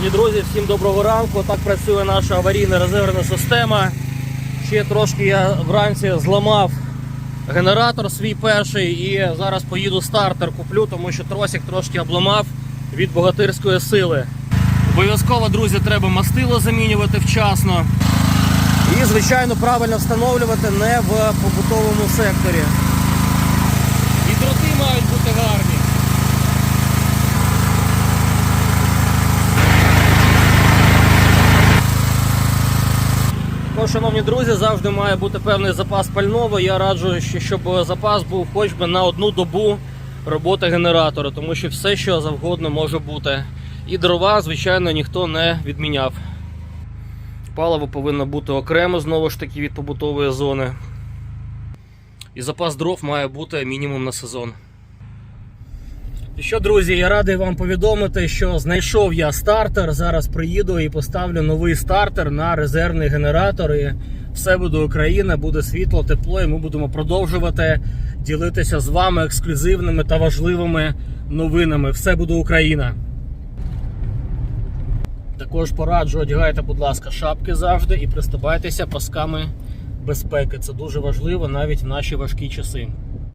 Шановні друзі, всім доброго ранку. Так працює наша аварійна резервна система. Ще трошки я вранці зламав генератор свій перший і зараз поїду стартер куплю, тому що тросик трошки обламав від богатирської сили. Обов'язково, друзі, треба мастило замінювати вчасно. І, звичайно, правильно встановлювати не в побутовому секторі. І дроти мають бути гарні. Також, шановні друзі, завжди має бути певний запас пального. Я раджу, щоб запас був хоч би на одну добу роботи генератора, тому що все, що завгодно може бути. І дрова, звичайно, ніхто не відміняв. Паливо повинно бути окремо знову ж таки від побутової зони. І запас дров має бути мінімум на сезон. Що, друзі, я радий вам повідомити, що знайшов я стартер. Зараз приїду і поставлю новий стартер на резервний генератор. І все буде Україна, буде світло, тепло, і ми будемо продовжувати ділитися з вами ексклюзивними та важливими новинами. Все буде Україна. Також пораджу, одягайте, будь ласка, шапки завжди і приступайтеся пасками безпеки. Це дуже важливо навіть в наші важкі часи.